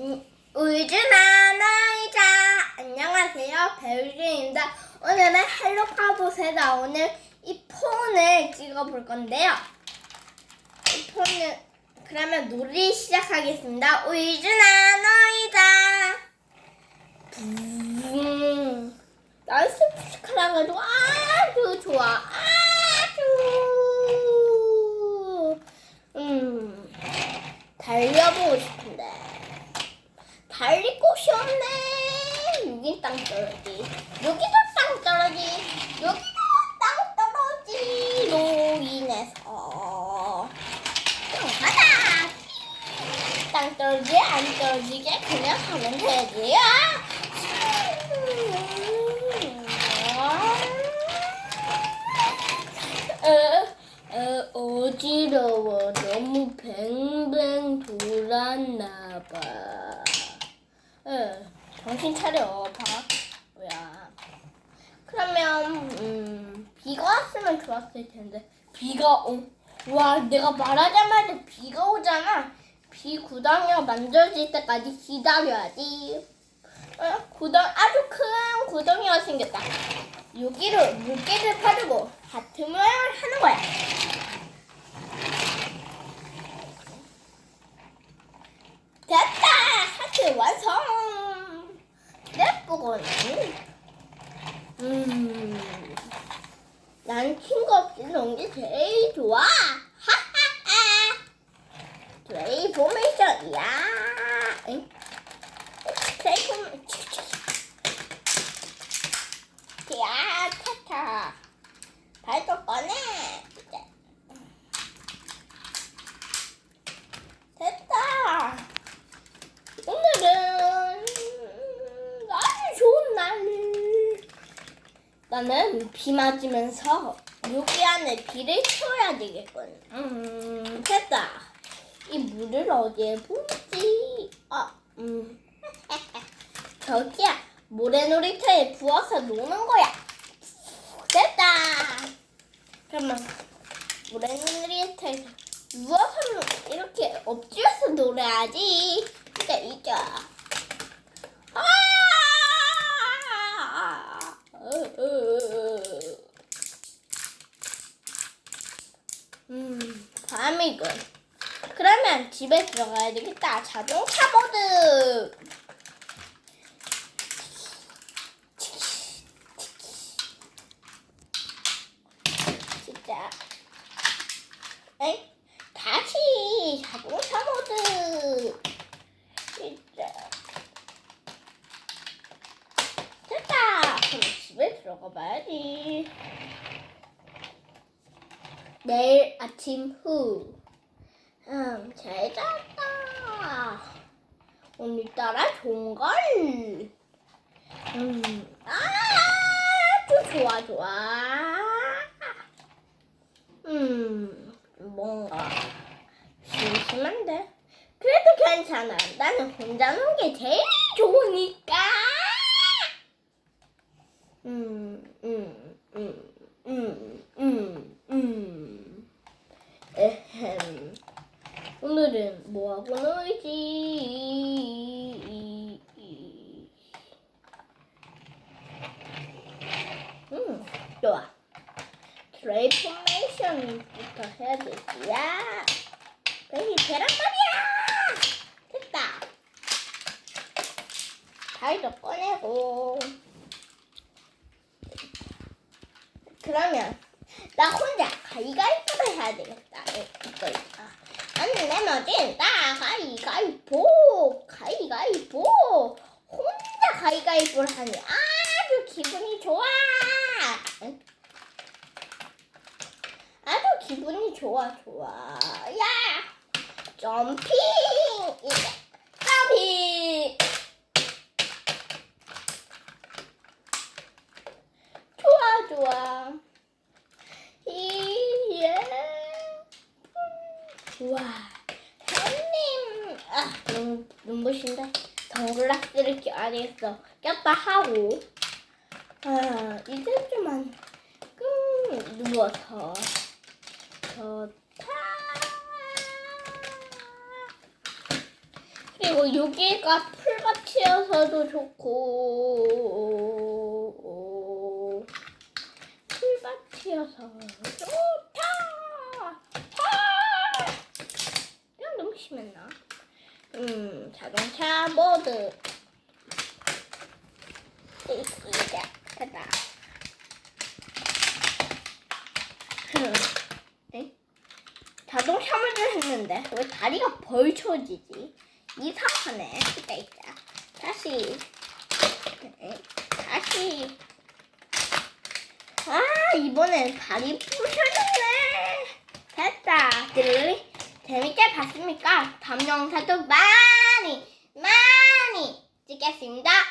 음, 우주나 나이자. 안녕하세요. 배우진입니다. 오늘은 헬로 카봇에 나오는 이 폰을 찍어볼 건데요. 이 폰을 그러면 놀이 시작하겠습니다. 우주나 나이자. 음, 나이스 푸시카라가지고 아주 좋아. 아주. 음. 달려보고 싶은데 달릴 곳이 없네 땅 떨어지. 여기도 땅 떨어지. 여기도 땅 떨어지로 인해서. 좀 가자 땅 떨어지 안 떨어지게 그냥 가면 되지요. 어, 어, 어지러워. 너무 뱅뱅 돌았나봐. 어, 정신 차려, 봐. 뭐야. 그러면, 음, 비가 왔으면 좋았을 텐데. 비가 오. 와, 내가 말하자마자 비가 오잖아. 비 구덩이가 만들어질 때까지 기다려야지. 어, 구덩, 아주 큰 구덩이가 생겼다. 여기로 물개를 파르고 하트 모양을 하는 거야. 됐다! 하트 완성! 예쁘군. 음, 난 노는 게 제일 좋아. 하하하! 트레이포메이션이야. 응? 트레이포메이션. 야, 타타. 발톱 꺼내. 됐다. 오늘은 아주 좋은 날. 나는 비 맞으면서 여기 안에 비를 채워야 되겠군. 음, 됐다. 이 물을 어디에 부을지. 아, 음. 저기야. 모래놀이터에 부어서 노는 거야. 됐다. 그러면 모래놀이터에서 누워서 노- 이렇게 엎드려서 놀아야지. 진짜 이자. 아! 어, 어, 어. 음, 밤이군. 그러면 집에 들어가야 되겠다. 자동차 모드. 진짜. 에이, 다시 자동차 모드. 진짜. 됐다. 그럼 집에 들어가 봐야지. 내일 아침 후. 음, 잘 잤다. 오늘따라 좋은 걸. 음, 아주 좋아, 좋아. 음, 뭔가 심심한데. 그래도 괜찮아. 나는 혼자 노는 게 제일 좋으니까. 음, 음, 음, 음, 음, 음. 에헴. 오늘은 뭐하고 놀지? 음, 좋아. 트레이포메이션부터 해야 되지야. 여기 계란 말이야. 됐다. 달도 꺼내고. 그러면 나 혼자 가위가위보를 해야 되겠다. 이거 있다. 나 가위가위보. 가위가위보 혼자 가위가위보를 하니 아주 기분이 좋아. 응? 아주 기분이 좋아 좋아. 야 점핑! 이제 점핑 좋아 좋아. 이예 와 형님 아 눈, 눈부신데 선글라스를 껴야 되겠어. 꼈다 하고. 아 이제 좀만 끔 누워서. 좋다. 그리고 여기가 풀밭이어서도 좋고. 풀밭이어서 좋다. 아! 이건 너무 심했나? 음 자동차 모드. 흠. 에? 자동차 모드 했는데 왜 다리가 벌쳐지지? 이상하네. 이따 이따. 다시. 네, 다시. 아 이번엔 발이 부셔졌네. 됐다. 재밌게 봤습니까? 다음 영상도 많이 많이 찍겠습니다. 안녕.